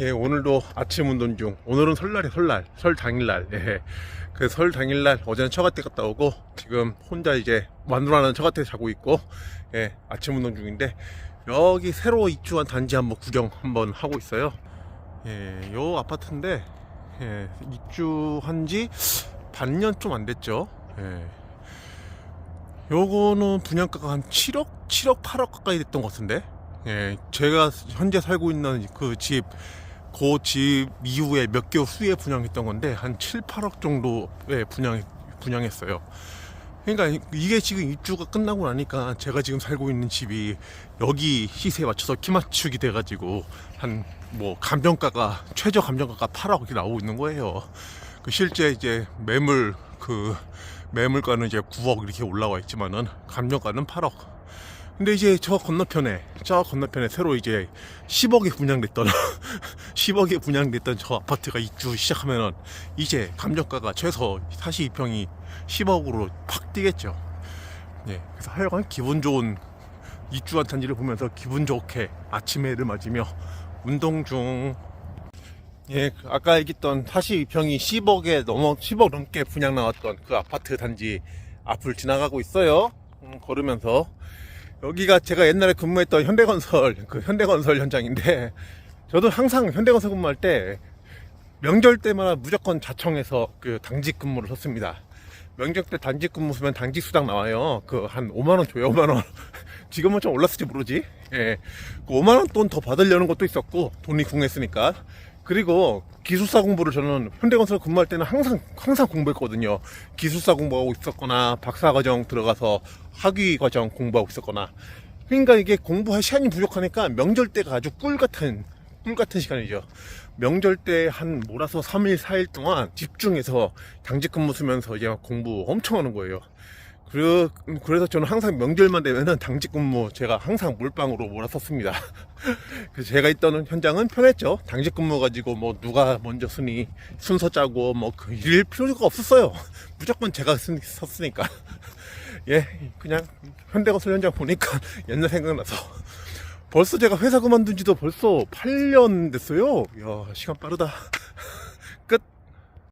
예, 오늘도 아침 운동 중. 오늘은 설날이 설날, 설 당일날. 예. 그 설 당일날 어제는 처갓댁 갔다 오고 지금 혼자 이제 마누라는 처갓댁 자고 있고 예, 아침 운동 중인데 여기 새로 입주한 단지 한번 구경 한번 하고 있어요. 예, 요 아파트인데 예, 입주한 지 반년 좀 안 됐죠. 예. 요거는 분양가가 한 7억, 7억, 8억 가까이 됐던 것 같은데. 예, 제가 현재 살고 있는 그 집, 그 집 이후에 몇 개월 후에 분양했던 건데, 한 7, 8억 정도에 분양, 분양했어요. 그러니까 이게 지금 입주가 끝나고 나니까 제가 지금 살고 있는 집이 여기 시세에 맞춰서 키 맞추기 돼가지고 한 뭐 감정가가 최저 감정가가 8억이 나오고 있는 거예요. 그 실제 이제 매물 그 매물가는 이제 9억 이렇게 올라와 있지만은 감정가는 8억. 근데 이제 저 건너편에 저 건너편에 새로 이제 10억에 분양됐던 10억에 분양됐던 저 아파트가 입주 시작하면은 이제 감정가가 최소 42평이 10억으로 팍 뛰겠죠. 예. 그래서 하여간 기분 좋은 입주한 단지를 보면서 기분 좋게 아침 해를 맞으며 운동 중 예, 그 아까 얘기했던 42평이 10억에 넘어 10억 넘게 분양 나왔던 그 아파트 단지 앞을 지나가고 있어요. 음, 걸으면서 여기가 제가 옛날에 근무했던 현대건설 그 현대건설 현장인데 저도 항상 현대건설 근무할 때 명절 때마다 무조건 자청해서 그 당직 근무를 했습니다. 명절 때 단직 근무 쓰면 당직 수당 나와요. 그 한 5만 원 줘요, 5만 원. 지금은 좀 올랐을지 모르지. 예. 그 5만 원 돈 더 받으려는 것도 있었고 돈이 궁했으니까. 그리고 기술사 공부를 저는 현대건설 근무할 때는 항상 항상 공부했거든요. 기술사 공부하고 있었거나 박사 과정 들어가서 학위 과정 공부하고 있었거나. 그러니까 이게 공부할 시간이 부족하니까 명절 때가 아주 꿀 같은 꿀 같은 시간이죠. 명절 때 한 몰아서 3일, 4일 동안 집중해서 당직 근무 쓰면서 이제 공부 엄청 하는 거예요. 그래, 그래서 저는 항상 명절만 되면은 당직 근무 제가 항상 몰빵으로 몰았었습니다. 그래서 제가 있던 현장은 편했죠. 당직 근무 가지고 뭐 누가 먼저 쓰니 순서 짜고 뭐 그 일 필요가 없었어요. 무조건 제가 쓰, 썼으니까. 예, 그냥 현대건설 현장 보니까 옛날 생각나서. 벌써 제가 회사 그만둔 지도 벌써 8년 됐어요. 이야, 시간 빠르다.